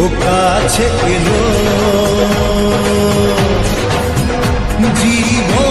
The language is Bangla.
ও কাছে এলো জীবন